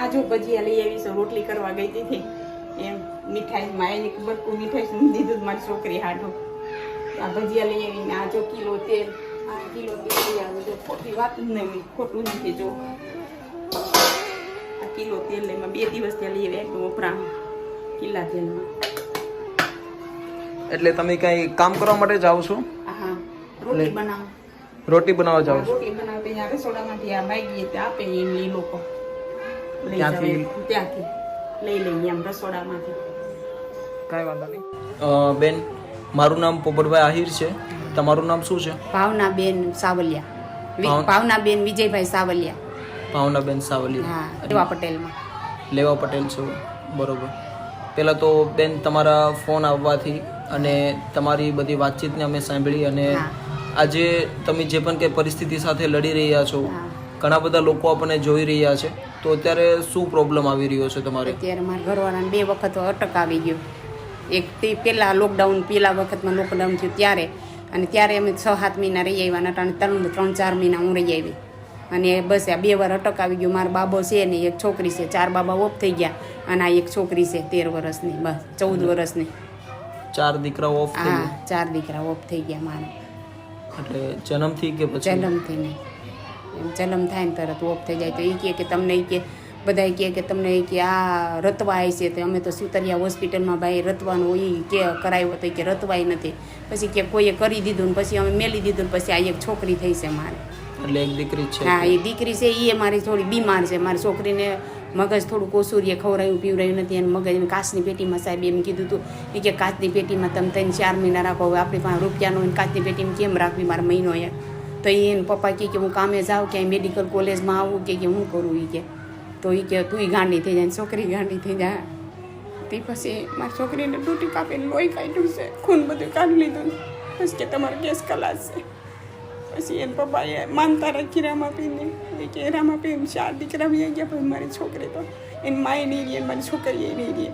આ જો ભજીયા લઈ આવી છું રોટલી કરવા ગઈ હતી એમ મીઠાઈ માં એક બરકું મીઠાઈ શું દીધું મારી છોકરી હાટું. આ ભજીયા લઈ આવીને આ જો કિલો તેલ. આ કિલો તેલ લઈ આવ્યો જો ખોટી વાત નહીં ખોટું નથી જો. આ કિલો તેલ એમાં બે દિવસ ત્યાં લઈ આવ્યા એકદમ વપરાણ કિલ્લા તેલમાં એટલે તમે કઈ કામ કરવા માટે જાઓ છો? હા રોટલી બનાવો. રોટી બનાવવા જાઓ છો? રોટી બનાવે ત્યાં રસોડામાંથી આ માગીએ તે આપે એમ એ લોકો. ત્યાંથી? ત્યાંથી. લઈ લઈએ એમ રસોડામાંથી. કાંઈ વાંધો નહીં. બેન મારું નામ પોપટભાઈ આહિર છે. તમારું નામ શું છે? ભાવના બેન સાવલિયા. ભાવના બેન ભાવનાબેન વિજયભાઈ સાવલિયા. ભાવનાબેન સાવલિયા. હા લેવા પટેલમાં. લેવા પટેલ છો. બરોબર. પહેલાં તો બેન તમારા ફોન આવવાથી અને તમારી બધી વાતચીતને અમે સાંભળી અને આજે તમે જે પણ કંઈ પરિસ્થિતિ સાથે લડી રહ્યા છો ઘણા બધા લોકો આપણને જોઈ રહ્યા છે. તો અત્યારે શું પ્રોબ્લેમ આવી રહ્યો છે તમારે? અત્યારે મારા ઘરવાળાને બે વખત અટક આવી ગયો. એક તે પહેલાં લોકડાઉન પેલા વખતમાં લોકડાઉન થયું ત્યારે. અને ત્યારે અમે છ સાત મહિના રહી આવ્યા અને ત્રણ ત્રણ ચાર મહિના હું રહી આવી. અને બસ આ બે વાર અટક આવી ગયો. મારો બાબો છે ને એક છોકરી છે. ચાર બાબા ઓફ થઈ ગયા અને આ એક છોકરી છે તેર વર્ષની બસ ચૌદ વર્ષની. ચાર દીકરા ઓફ હા ચાર દીકરા ઓફ થઈ ગયા મારા. એટલે જન્મથી કે પછી? જન્મથી નહીં. એમ જલમ થાય ને તરત ઓફ થઈ જાય. તો એ કહે કે તમને એ કે બધા કહે કે તમને એ કે આ રતવાય છે. તો અમે તો સુતરિયા હોસ્પિટલમાં ભાઈ રતવાનું હોય કે કરાવ્યો તો કે રતવાય નથી. પછી કે કોઈએ કરી દીધું ને પછી અમે મેલી દીધું ને પછી આ એક છોકરી થઈ છે મારે. એટલે એક દીકરી છે હા એ દીકરી છે એ મારી થોડી બીમાર છે. મારી છોકરીને મગજ થોડું કોસુરીએ ખવડાવ્યું પીવડાવ્યું નથી. અને મગજ કાચની પેટીમાં સાહેબ એમ કીધું હતું. એ કે કાચની પેટીમાં તમે ત્રણ ચાર મહિના રાખો હવે આપણી પાસે રૂપિયાનો કાચની પેટીમાં કેમ રાખવી? મારા મહિનો યાર તો એને પપ્પા કહે કે હું કામે જાઉં, ક્યાંય મેડિકલ કોલેજમાં આવું, કે હું કરું એ કે. તો એ કે, તું ગાંડી થઈ જાય છોકરી ગાંડી થઈ જાય તે પછી મારી છોકરીને ડૂટી કાપીને લોહી કાઢ્યું છે, ખૂન બધું કાઢી લીધું બસ કે તમારો કેસ ખલાસ છે. પછી એને પપ્પાએ માનતા રાખી રામાપીને એ કે રામાપી ચાર દીકરા ગયા, પણ મારી છોકરી તો એની માએ નહીં રહી મારી છોકરી એ નહીં રહી.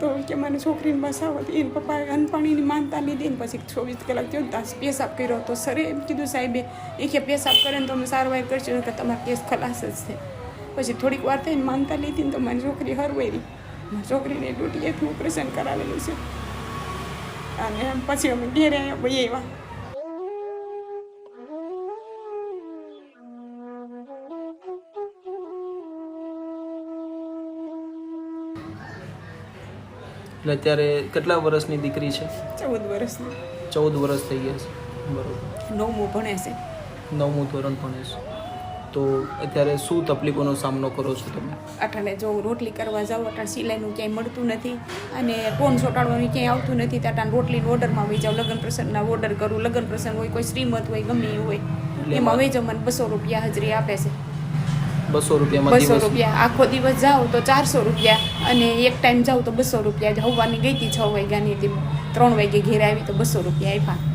તો કે મને છોકરીને બસાવો એને પપ્પાએ અનપાણીની માનતા લીધી ને પછી ચોવીસ કલાક થયો તાસ પેશાબ કર્યો તો સરે એમ કીધું, સાહેબે, એ કે પેશાબ કરે ને તો અમે સારવાર કરશું કે તમારા કેસ ખલાસ જ છે. પછી થોડીક વાર થઈને માનતા લીધી ને તો મારી છોકરી હરવાઈ રહી મારી છોકરીને ડૂટીએથી ઓપરેશન કરાવેલું છે. અને પછી અમે ઘેરે આવ્યા ભાઈ એવા એટલે અત્યારે કેટલા વર્ષની દીકરી છે? ચૌદ વર્ષની. ચૌદ વર્ષ થઈ ગયા છે. બરોબર. નવમું ભણે છે. નવમું ધોરણ ભણે છે. તો અત્યારે શું તકલીફોનો સામનો કરો છો તમે? અટાણે જો રોટલી કરવા જાઉં અટાણે સિલાઈનું ક્યાંય મળતું નથી અને ટોન ચોંટાડવાનું ક્યાંય આવતું નથી તો અટાણે રોટલીના ઓર્ડરમાં વહી જાઉં લગ્ન પ્રસંગના ઓર્ડર કરું લગ્ન પ્રસંગ હોય કોઈ શ્રીમત હોય ગમે હોય એમાં જાઉં મને બસો રૂપિયા હાજરી આપે છે. બસો રૂપિયામાં બસો રૂપિયા. આખો દિવસ જાઓ તો ચારસો રૂપિયા. અને એક ટાઈમ જાઉં તો બસો રૂપિયા હવાની ગઈ હતી છ વાગ્યાની હતી. ત્રણ વાગે ઘેર આવી તો બસો રૂપિયા આપ્યા.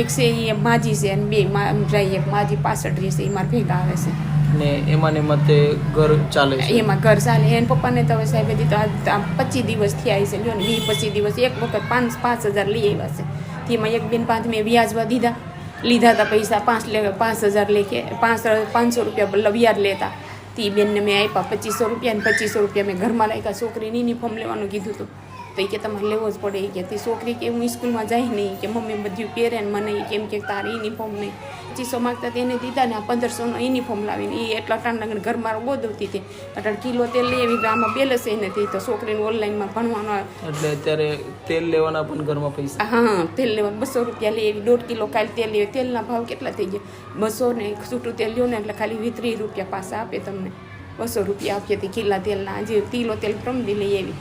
એક છે એ માજી છે અને બે ડ્રાઈ એક માજી પાસઠ રહે છે એ મારા ભેગા આવે છે. ને એમાં ને મતે ઘર ચાલે છે? એમાં ઘર ચાલે. એને પપ્પાને તો સાહેબ દીધું આ પચીસ દિવસ થયા છે. લ્યો ને વીસ પચીસ દિવસ એક વખત પાંચ પાંચ હજાર લઈ આવ્યા છે. તેમાં એક બેન પાંચ મેં વ્યાજવા દીધા. લીધા હતા પૈસા, પાંચ લે, પાંચ હજાર લેખે પાંચ, પાંચસો રૂપિયા લવિયાર લેતા. તે બેનને મેં આપ્યા પચીસો રૂપિયા ને પચીસો રૂપિયા મેં ઘરમાં રાખ્યા. છોકરીને યુનિફોર્મ લેવાનું કીધું હતું તો એ કે તમારે લેવો જ પડે. એ કે તે છોકરી કે હું સ્કૂલમાં જાય નહીં કે મમ્મી બધું પહેરે ને મને કેમ કે તારે યુનિફોર્મ નહીં. પચીસો માગતા તેને દીધા ને આ પંદરસોનો યુનિફોર્મ લાવીને એ એટલા ટાણ ઘરમાં ગોદવતી હતી. અટાણ કિલો તેલ લઈ એવી ગામમાં બેલેસ એ નથી. તો છોકરીને ઓનલાઈનમાં ભણવાનો એટલે અત્યારે તેલ લેવાના પણ ઘરમાં પૈસા. હા તેલ લેવા બસો રૂપિયા લઈ એવી દોઢ કિલો કાલે તેલ લે તેલના ભાવ કેટલા થઈ ગયા? બસો ને છૂટું તેલ લ્યો ને એટલે ખાલી ત્રીસ રૂપિયા પાછા આપે તમને. બસો રૂપિયા આપીએ તે કિલ્લા તેલના. આજે કિલો તેલ પ્રમદી લઈ આવી.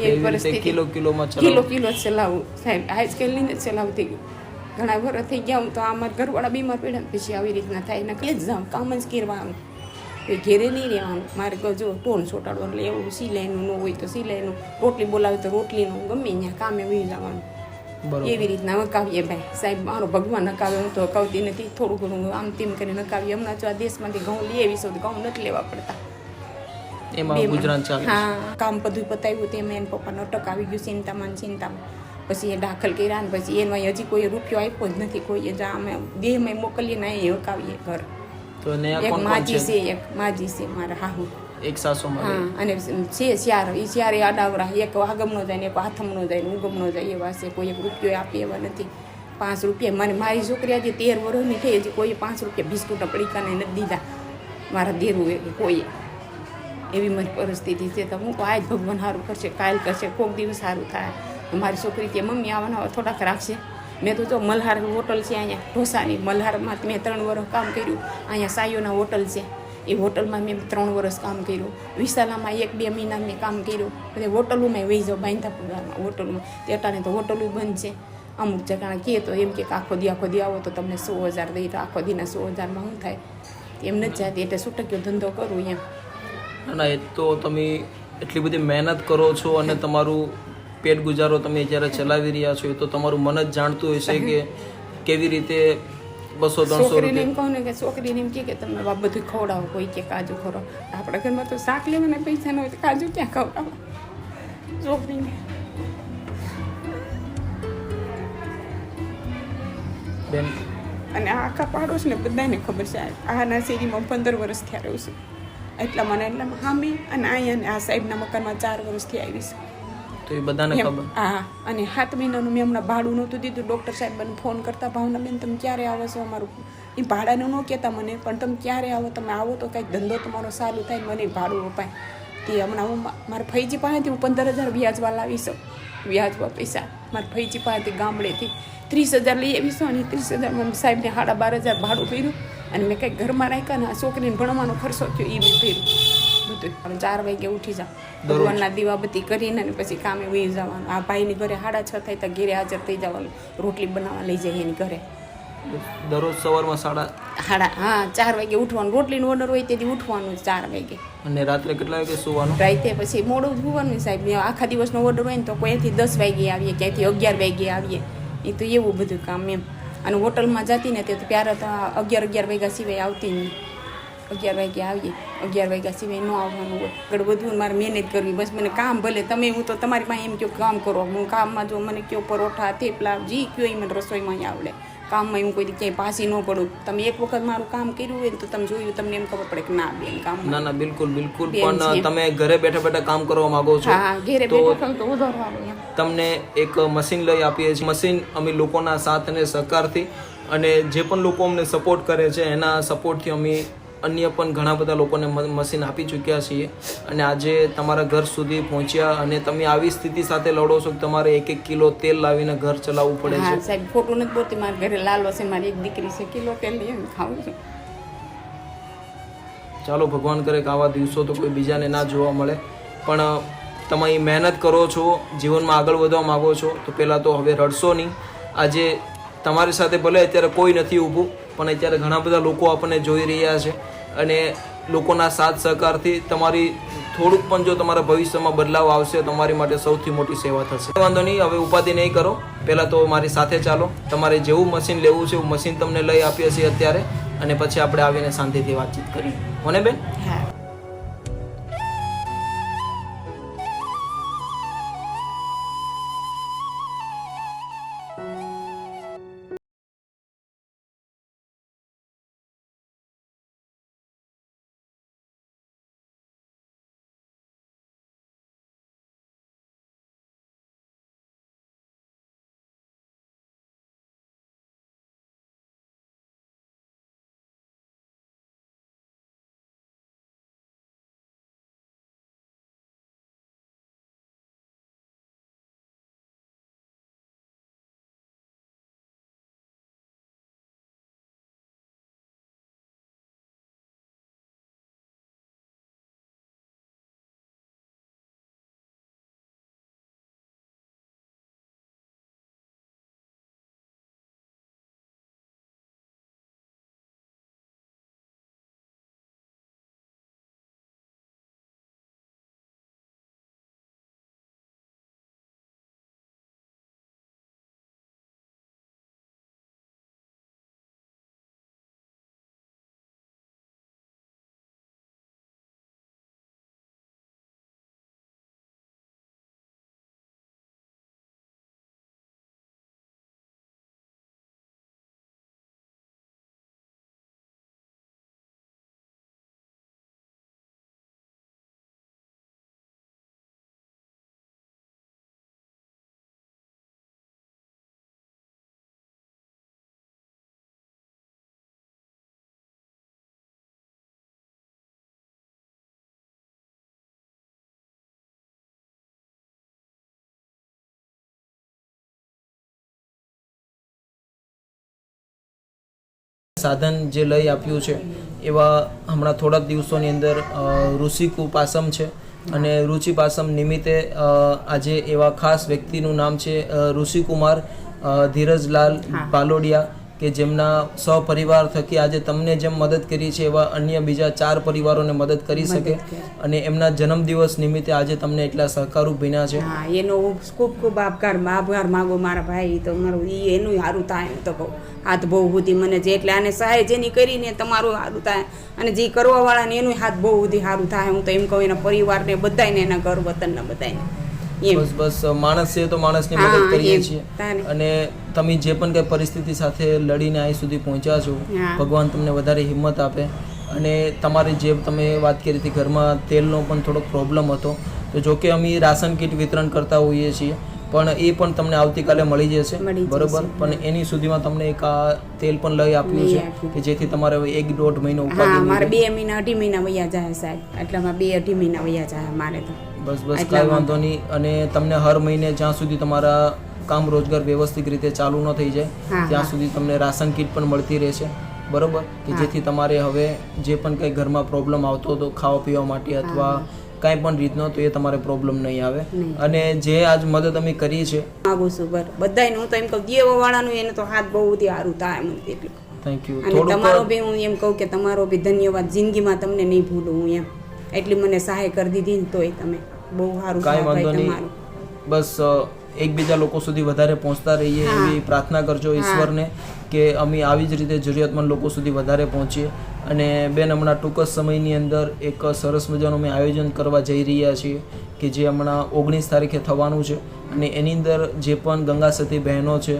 એવી એવી કિલો કિલોમાં કિલો કિલો ચલાવું. સાહેબ આજકાલની જ ચલાવતી ઘણા વર્ષ થઈ ગયા હું તો અમારા ઘરવાળા બીમાર પડ્યા પછી આવી રીતના થાય. ને કે જ જાઉં કામ જ કરવાનું. એ ઘેરે નહીં રહેવાનું. મારે જો ટોન છોટાડો એટલે એવું સિલાઈનું ન હોય તો સિલાઈનું. રોટલી બોલાવે તો રોટલીનું. ગમે ત્યાં કામે વહી જવાનું. એવી રીતના નકાવીએ ભાઈ. સાહેબ મારો ભગવાન નકાવે. હું તો કવતી નથી. થોડું ઘણું આમ તેમ કરીને નકાવીએ. હમણાં જો આ દેશમાંથી ઘઉં લઈ આવીશું તો ઘઉં નથી લેવા પડતા. એમાં બે ગુજરાન ચાલે હા કામ બધું પતાવ્યું તેમાં એને પપ્પાનો અટક આવી ગયું ચિંતામાં ચિંતામાં. પછી એ દાખલ કર્યા ને પછી એમાં હજી કોઈ રૂપિયો આપ્યો જ નથી કોઈએ જ અમે દેહમાં મોકલીએ ને એ હકાવીએ ઘર. તો એક માજી છે? એક માજી છે મારા હાહુ. એક સાસોમાં હા અને છે ચાર એ ચાર આડાવરા એક આગમનો જાય ને એક હાથમનો જાય ને ઉગમનો જાય એવા છે કોઈ એક રૂપિયો આપે એવા નથી. પાંચ રૂપિયા મને મારી છોકરી આજે તેર વર્ષની થઈ હજી કોઈ પાંચ રૂપિયા બિસ્કુટ પડીકાને નથી દીધા. મારા દેરું એ કોઈ કોઈએ. એવી મારી પરિસ્થિતિ છે તો હું આજ ભગવાન સારું કરશે, કાલ કરશે કોઈક દિવસ સારું થાય. મારી છોકરી કે, મમ્મી આવવાના થોડાક રાખશે મેં તો જો મલ્હાર હોટલ છે અહીંયા, ઢોસાની મલ્હારમાં મેં ત્રણ વર્ષ કામ કર્યું. અહીંયા સાયોના હોટલ છે. એ હોટલમાં મેં ત્રણ વર્ષ કામ કર્યું. વિશાલામાં એક બે મહિના મેં કામ કર્યું. એટલે હોટલોમાં વહી જાઉં, બાંધાપુરામાં હોટલમાં તે અટાણે તો હોટલો બંધ છે. અમુક જગ્યા કહે તો એમ કે, આખો દી આખો દી આવો તો તમને સો હજાર દઈ તો આખો દીના સો હજારમાં શું થાય. એમ નથી જાતી, એટલે છૂટક્યો ધંધો કરું એમ. ના ના એ તો તમે એટલી બધી મહેનત કરો છો અને તમારું પેટ ગુજારો તમે જ્યારે ચલાવી રહ્યા છો એ તો તમારું મન જ જાણતું હશે કે કેવી રીતે બસો ત્રણસો છોકરીને એમ કહું ને કે છોકરીને એમ કે તમે બાપ બધું ખવડાવો કોઈ કે કાજુ ખવડાવો. આપણા ઘરમાં તો શાક લેવાના પૈસા ન હોય તો કાજુ ક્યાં ખવડાવો? છોકરીને. બેન. અને આખા પાડોશ ને બધાને ખબર છે આના શેરીમાં પંદર વર્ષ થયા રહું છું. એટલા મને એટલે હામી અને અહીંયા આ સાહેબના મકાનમાં ચાર વર્ષથી આવીશ તો એ બધાને ખબર? હા અને સાત મહિનાનું મેં હમણાં ભાડું નહોતું દીધું. ડૉક્ટર સાહેબ મને ફોન કરતા ભાવનાબેન તમે ક્યારે આવો છો અમારું? એ ભાડાનું ન કહેતા મને પણ તમે ક્યારે આવો? તમે આવો તો કાંઈક ધંધો તમારો સારું થાય. મને ભાડું અપાય. તે હમણાં હું મારા ફૈજી પાસેથી હું પંદર હજાર વ્યાજવા લાવી છું વ્યાજવા પૈસા. મારા ફૈજી પાસેથી ગામડેથી ત્રીસ હજાર લઈ આવીશું અને ત્રીસ હજારમાં સાહેબને સાડા બાર હજાર ભાડું કર્યું અને મેં કંઈક ઘરમાં રાખ્યા ને આ છોકરીને ભણવાનો ખર્ચો થયો એ બી બધું. હવે ચાર વાગે ઉઠી જાઉં. ભગવાનના દીવાબત્તી કરીને અને પછી કામે વહી જવાનું. આ ભાઈની ઘરે સાડા છ થાય તો ઘેરે હાજર થઈ જવાનું. રોટલી બનાવવા લઈ જઈએ એની ઘરે. દરરોજ સવારમાં સાડા સાડા હા ચાર વાગે ઉઠવાનું. રોટલીનો ઓર્ડર હોય તેથી ઉઠવાનું ચાર વાગે. અને રાત્રે કેટલા વાગે સુવાનું? રાતે પછી મોડું જ હોવાનું સાહેબ. આખા દિવસનો ઓર્ડર હોય ને તો કોઈથી દસ વાગે આવીએ ક્યાંયથી અગિયાર વાગે આવીએ. એ તો એવું બધું કામ એમ. અને હોટલમાં જતી ને તે ત્યારે તો અગિયાર અગિયાર વાગ્યા સિવાય આવતી નહીં. અગિયાર વાગે આવીએ, અગિયાર વાગ્યા સિવાય ન આવવાનું હોય. આગળ બધું મારે મહેનત કરવી, બસ મને કામ ભલે તમે, હું તો તમારી પાસે એમ કહો કામ કરો. હું કામમાં જો મને કયો પરોઠા, થેપલા, જી કયો એ મને રસોઈમાં આવડે. કામમાં હું કોઈ ક્યાંય પાસી ન પડું. તમે એક વખત મારું કામ કર્યું હોય તો તમે જોયું તમને એમ ખબર પડે કે ના બેન કામ ના ના બિલકુલ બિલકુલ. પણ તમે ઘરે બેઠા બેઠા કામ કરવા માંગો છો હા ઘરે બેઠા તો વધારવાનું તમને એક મશીન લઈ આપીએ છીએ. મશીન અમે લોકોના સાથ અને સહકારથી અને જે પણ લોકો અમને સપોર્ટ કરે છે એના સપોર્ટથી અમે અન્ય પણ ઘણા બધા લોકોને મશીન આપી ચૂક્યા છીએ. અને આજે તમારા ઘર સુધી પહોંચ્યા અને તમે આવી સ્થિતિ સાથે લડો છો કે તમારે એક એક કિલો તેલ લાવીને ઘર ચલાવવું પડે છે? સાહેબ ખોટું નથી બોલતી. મારા ઘરે લાલો છે મારી એક દીકરી છે. કિલો તેલ લઈને ખાવું છું. ચાલો ભગવાન કરે કે આવા દિવસો તો કોઈ બીજાને ના જોવા મળે. પણ તમે મહેનત કરો છો જીવનમાં આગળ વધવા માગો છો તો પહેલાં તો હવે રડશો નહીં. આજે તમારી સાથે ભલે અત્યારે કોઈ નથી ઊભું પણ અત્યારે ઘણા બધા લોકો આપણને જોઈ રહ્યા છે અને લોકોના સાથ સહકારથી તમારી થોડુંક પણ જો તમારા ભવિષ્યમાં બદલાવ આવશે, તમારી માટે સૌથી મોટી સેવા થશે. વાંધો નહીં, હવે ઉપાધિ નહીં કરો. પહેલાં તો મારી સાથે ચાલો. તમારે જેવું મશીન લેવું છે, એવું મશીન તમને લઈ આપીએ છીએ અત્યારે. અને પછી આપણે આવીને શાંતિથી વાતચીત કરીએ. હોને બેન? સાધન જે લઈ આપ્યું છે એવા હમણાં થોડાક દિવસોની અંદર ઋષિકુ પાસમ છે. અને રુચિ પાસમ નિમિત્તે આજે એવા ખાસ વ્યક્તિનું નામ છે ઋષિકુમાર ધીરજલાલ બાલોડિયા. કે જેમના સહપરિવાર થકી આજે તમને જેમ મદદ કરી છે એવા અન્ય બીજા ચાર પરિવારોને મદદ કરી શકે. અને એમના જન્મદિવસ નિમિત્તે આજે તમને એટલા સહકારરૂપ બન્યા છે. હા એનો ખૂબ ખૂબ આભાર આભાર માગો મારા ભાઈ. તો મારું એ એનું સારું થાય તો કહું. હાથ બહુ સુધી મને જે એટલે આને સહાય જેની કરીને તમારું સારું થાય. અને જે કરવાવાળાને એનું હાથ બહુ સુધી સારું થાય. હું તો એમ કહું એના પરિવારને બધાને એના ઘર વતનને બધાને બસ બસ માણસ છે તો માણસની મદદ કરીએ છીએ. અને તમે જે પણ કઈ પરિસ્થિતિ સાથે લડીને અહીં સુધી પહોંચ્યા છો ભગવાન તમને વધારે હિંમત આપે. અને તમારી જે તમે વાત કરી હતી ઘરમાં તેલનો પણ થોડોક પ્રોબ્લેમ હતો. તો જો કે અમે રાશન કીટ વિતરણ કરતા હોઈએ છીએ પણ એ પણ તમને આવતીકાલે મળી જશે. બરોબર? પણ એની સુધીમાં તમને એક આ તેલ પણ લઈ આપ્યું છે કે જેથી તમારે એક દોઢ મહિનો હા મારે બે મહિના અઢી મહિના વયા જાય સાહેબ. એટલામાં બે અઢી મહિના વયા જાય મારે તો. બસ બસ કાંઈ વાંધો નહીં. અને તમને હર મહિને જ્યાં સુધી તમારા કામ રોજગાર વ્યવસ્થિત રીતે ચાલુ ન થઈ જાય ત્યાં સુધી તમને રાશન કીટ પણ મળતી રહેશે. બરોબર? કે જેથી તમારે હવે જે પણ કંઈ ઘરમાં પ્રોબ્લેમ આવતો હતો ખાવા પીવા માટે અથવા કાંઈ પણ રીતનો તો એ તમારે પ્રોબ્લેમ નહીં આવે. અને જે આજ મદદ અમે કરી છે. માગું છું બર બધાને હું તો એમ કહું દેવો વાળાનું એને તો હાથ બહુ બધી સારું થાય મને એટલું. થેન્ક યુ અને તમારો બી હું એમ કહું કે તમારો બી ધન્યવાદ. જિંદગીમાં તમને નહીં ભૂલું હું એમ. એટલી મને સહાય કરી દીધી ને તોય તમે. બહુ સારું કાંઈ વાંધો નહીં. બસ એકબીજા લોકો સુધી વધારે પહોંચતા રહીએ એવી પ્રાર્થના કરજો ઈશ્વરને કે અમે આવી જ રીતે જરૂરિયાતમંદ લોકો સુધી વધારે પહોંચીએ. અને બેન હમણાં ટૂંક જ સમયની અંદર એક સરસ મજાનું અમે આયોજન કરવા જઈ રહ્યા છીએ કે જે હમણાં ઓગણીસ તારીખે થવાનું છે. અને એની અંદર જે પણ ગંગા સતી બહેનો છે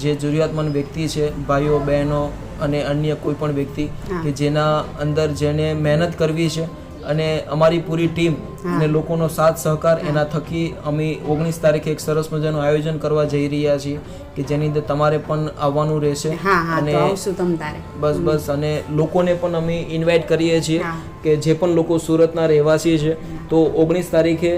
જે જરૂરિયાતમંદ વ્યક્તિ છે ભાઈઓ બહેનો અને અન્ય કોઈ પણ વ્યક્તિ કે જેના અંદર જેને મહેનત કરવી છે અને અમારી પૂરી ટીમ અને લોકોનો સાથ સહકાર એના થકી અમે ઓગણીસ તારીખે એક સરસ મજાનું આયોજન કરવા જઈ રહ્યા છીએ કે જેની અંદર તમારે પણ આવવાનું રહેશે અને બસ બસ અને લોકોને પણ અમે ઇન્વાઇટ કરીએ છીએ કે જે પણ લોકો સુરતના રહેવાસી છે તો ઓગણીસ તારીખે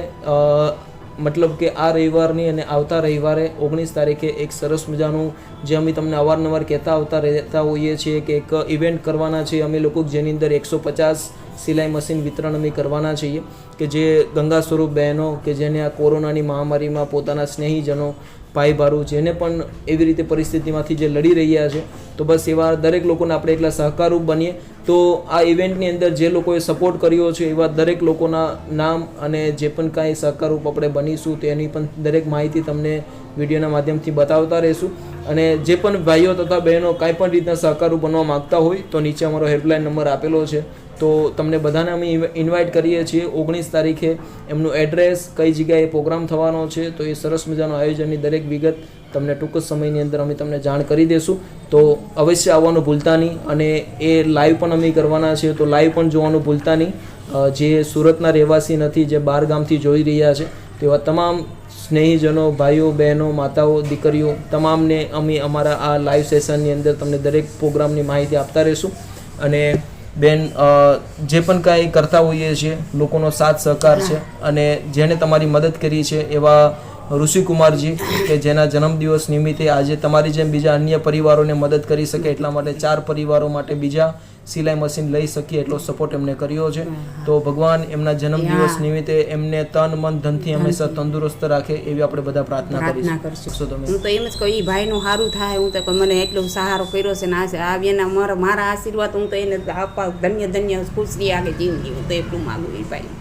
મતલબ કે આ રવિવારની અને આવતા રવિવારે ઓગણીસ તારીખે એક સરસ મજાનું જે અમે તમને અવારનવાર કહેતા આવતા રહેતા હોઈએ છીએ કે એક ઇવેન્ટ કરવાના છે. અમે લોકો જેની અંદર એકસો પચાસ સિલાઈ મશીન વિતરણ અમે કરવાના છીએ કે જે ગંગા સ્વરૂપ બહેનો કે જેને આ કોરોનાની મહામારીમાં પોતાના સ્નેહીજનો ભાઈ જેને પણ એવી રીતે પરિસ્થિતિમાંથી જે લડી રહ્યા છે, તો બસ એવા દરેક લોકોને આપણે એટલા સહકારરૂપ બનીએ. તો આ ઇવેન્ટની અંદર જે લોકોએ સપોર્ટ કર્યો છે એવા દરેક લોકોના નામ અને જે પણ કાંઈ સહકારરૂપ આપણે બનીશું તેની પણ દરેક માહિતી તમને વિડીયોના માધ્યમથી બતાવતા રહીશું. અને જે પણ ભાઈઓ તથા બહેનો કાંઈ પણ રીતના સહકારરૂપ બનવા માગતા હોય તો નીચે અમારો હેલ્પલાઇન નંબર આપેલો છે. તો તમને બધાને અમે ઇન્વાઇટ કરીએ છીએ ઓગણીસ તારીખે. એમનું એડ્રેસ કઈ જગ્યાએ પ્રોગ્રામ થવાનો છે, તો એ સરસ મજાનું આયોજનની દરેક વિગત તમને ટૂંક જ સમયની અંદર અમે તમને જાણ કરી દઈશું તો અવશ્ય આવવાનું ભૂલતા નહીં અને એ લાઈવ પણ અમે કરવાના છીએ, તો લાઈવ પણ જોવાનું ભૂલતા નહીં. જે સુરતના રહેવાસી નથી, જે બહાર ગામથી જોઈ રહ્યા છે, તેવા તમામ સ્નેહીજનો, ભાઈઓ, બહેનો, માતાઓ, દીકરીઓ, તમામને અમે અમારા આ લાઈવ સેશનની અંદર તમને દરેક પ્રોગ્રામની માહિતી આપતા રહીશું. અને બેન જે પણ કાંઈ કરતા હોઈએ છીએ, લોકોનો સાથ સહકાર છે અને જેણે તમારી મદદ કરી છે એવા ઋષિકુમારજી કે જેના જન્મદિવસ નિમિત્તે આજે તમારી જેમ બીજા અન્ય પરિવારોને મદદ કરી શકે એટલા માટે ચાર પરિવારો માટે બીજા સિલાઈ મશીન લઈ શકીએ એટલો સપોર્ટ એમને કર્યો છે. તો ભગવાન એમના જન્મદિવસ નિમિત્તે એમને તન મન ધનથી હંમેશા તંદુરસ્ત રાખે એવી આપણે બધા પ્રાર્થના કરીશું. તમે? હું તો એમ જ કહું એ ભાઈનું સારું થાય. હું તો મને એટલો સહારો કર્યો છે ને આ એના મારા મારા આશીર્વાદ હું તો એને આપવા ધન્ય ધન્ય ખુશી આગળ જિંદગી હું તો એટલું માગું એ ભાઈ.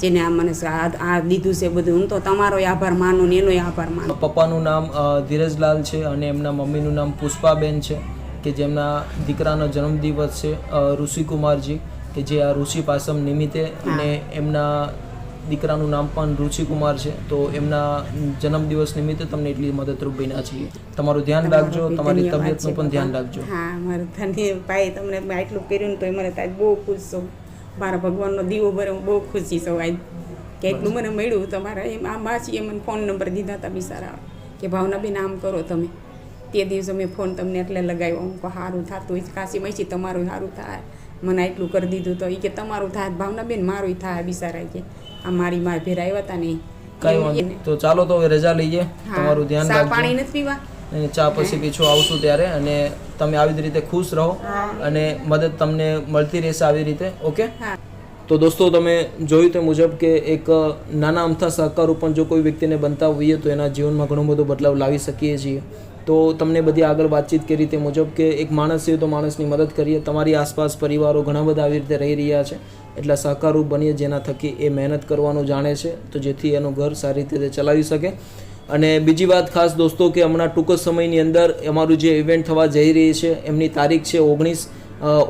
જેને આ મને આ આ દીધું છે બધું. હું તો તમારો આભાર માનું ને એનો આભાર માનું. પપ્પાનું નામ ધીરજલાલ છે અને એમના મમ્મીનું નામ પુષ્પાબેન છે. કે જેમના દીકરાનો જન્મદિવસ છે ઋષિકુમારજી કે જે આ ઋષિ પાસમ નિમિત્તે અને એમના દીકરાનું નામ પણ ઋષિકુમાર છે તો એમના જન્મદિવસ નિમિત્તે તમને એટલી મદદરૂપ બન્યા છીએ. તમારું ધ્યાન રાખજો તમારી તબિયતનું પણ ધ્યાન રાખજો. હા મારું ધન્ય ભાઈ તમને આટલું કર્યું ને તો મને તાજ બહુ ખુશ છું. મારા ભગવાનનો દીવો ભરે હું બહુ ખુશી છું આજ. કે એટલું મને મળ્યું તમારા એમ આ માસીએ મને ફોન નંબર દીધા હતા બિસારા કે ભાવનાબેન આમ કરો તમે. તે દિવસે મેં ફોન તમને એટલે લગાવ્યો. હું કહું સારું થતું હોય કાશી તમારું સારું થાય. મને આટલું કરી દીધું તો એ કે તમારું થાય ભાવનાબેન મારું થાય બિચારા કે. આ મારી માર ભેરા આવ્યા હતા ને. કઈ વાંધો નહીં. તો ચાલો તો હવે રજા લઈએ. તમારું ધ્યાન રાખજો. પાણી નથી પીવા? ચા પછી પીછું આવશું ત્યારે અને તમે આવી જ રીતે ખુશ રહો અને મદદ તમને મળતી રહેશે આવી રીતે ઓકે? તો દોસ્તો તમે જોયું તે મુજબ કે એક નાના અમથા સહકારો પણ જો કોઈ વ્યક્તિને બનતા હોઈએ તો એના જીવનમાં ઘણો બધો બદલાવ લાવી શકીએ છીએ. તો તમને બધી આગળ વાતચીત કરી તે મુજબ કે એક માણસ છે તો માણસની મદદ કરીએ. તમારી આસપાસ પરિવારો ઘણા બધા આવી રીતે રહી રહ્યા છે. એટલા સહકારરૂપ બનીએ જેના થકી એ મહેનત કરવાનું જાણે છે. તો જેથી એનું ઘર સારી રીતે ચલાવી શકે. અને બીજી વાત ખાસ દોસ્તો કે હમણાં ટૂંક સમયની અંદર અમારું જે ઇવેન્ટ થવા જઈ રહી છે, એમની તારીખ છે ઓગણીસ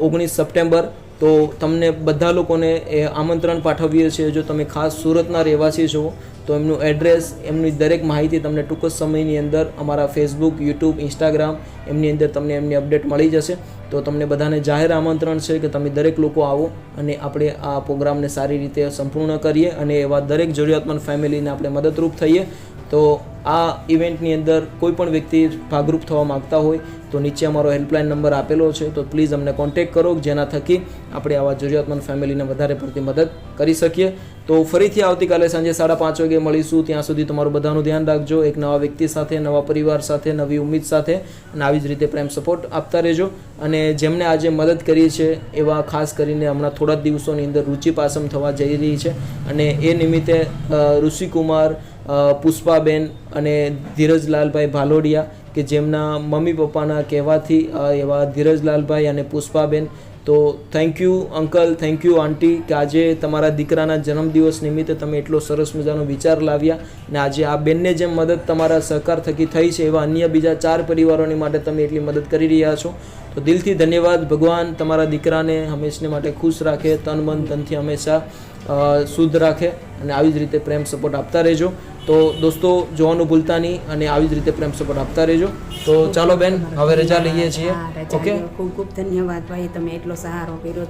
ઓગણીસ સપ્ટેમ્બર. તો તમને બધા લોકોને એ આમંત્રણ પાઠવીએ છીએ. જો તમે ખાસ સુરતના રહેવાસી છો તો એમનું એડ્રેસ એમની દરેક માહિતી તમને ટૂંક જ સમયની અંદર અમારા ફેસબુક યુટ્યુબ ઇન્સ્ટાગ્રામ એમની અંદર તમને એમની અપડેટ મળી જશે. તો તમને બધાને જાહેર આમંત્રણ છે કે તમે દરેક લોકો આવો અને આપણે આ પ્રોગ્રામને સારી રીતે સંપૂર્ણ કરીએ અને એવા દરેક જરૂરિયાતમંદ ફેમિલીને આપણે મદદરૂપ થઈએ. તો આ ઇવેન્ટની અંદર કોઈ પણ વ્યક્તિ ભાગરૂપ થવા માગતા હોય તો નીચે અમારો હેલ્પલાઇન નંબર આપેલો છે, તો પ્લીઝ અમને કોન્ટેક્ટ કરો, જેના થકી આપણે આવા જરૂરિયાતમંદ ફેમિલીને વધારે પડતી મદદ કરી શકીએ. તો ફરીથી આવતીકાલે સાંજે સાડા પાંચ વાગે મળીશું. ત્યાં સુધી તમારું બધાનું ધ્યાન રાખજો. એક નવા વ્યક્તિ સાથે, નવા પરિવાર સાથે, નવી ઉમ્મીદ સાથે અને આવી જ રીતે પ્રેમ સપોર્ટ આપતા રહેજો. અને જેમને આજે મદદ કરી છે, એવા ખાસ કરીને હમણાં થોડા દિવસોની અંદર રુચિ પાસમ થવા જઈ રહી છે. અને એ નિમિત્તે ઋષિકુમાર પુષ્પાબેન અને ધીરજલાલભાઈ ભાલોડિયા કે જેમના મમ્મી પપ્પાના કહેવાથી એવા ધીરજલાલભાઈ અને પુષ્પાબેન તો thank you uncle thank you aunty કે આજે તમારા દીકરાના જન્મદિવસ નિમિત્તે તમે એટલો સરસ મજાનો વિચાર લાવ્યા અને આજે આ બેનને જેમ મદદ તમારા સહકાર થકી થઈ છે એવા અન્ય બીજા ચાર પરિવારોની માટે તમે એટલી મદદ કરી રહ્યા છો. તો દિલથી ધન્યવાદ, ભગવાન તમારા દીકરાને હંમેશને માટે ખુશ રાખે, તન મન તનથી હંમેશા શુદ્ધ રાખે અને આવી જ રીતે પ્રેમ સપોર્ટ આપતા રહેજો. તો દોસ્તો જોવાનું ભૂલતા નહીં અને આવી જ રીતે પ્રેમ સપોર્ટ આપતા રહેજો. તો ચાલો બેન હવે રજા લઈએ છીએ. ઓકે? ખૂબ ખૂબ ધન્યવાદ ભાઈ તમે એટલો સહારો કર્યો.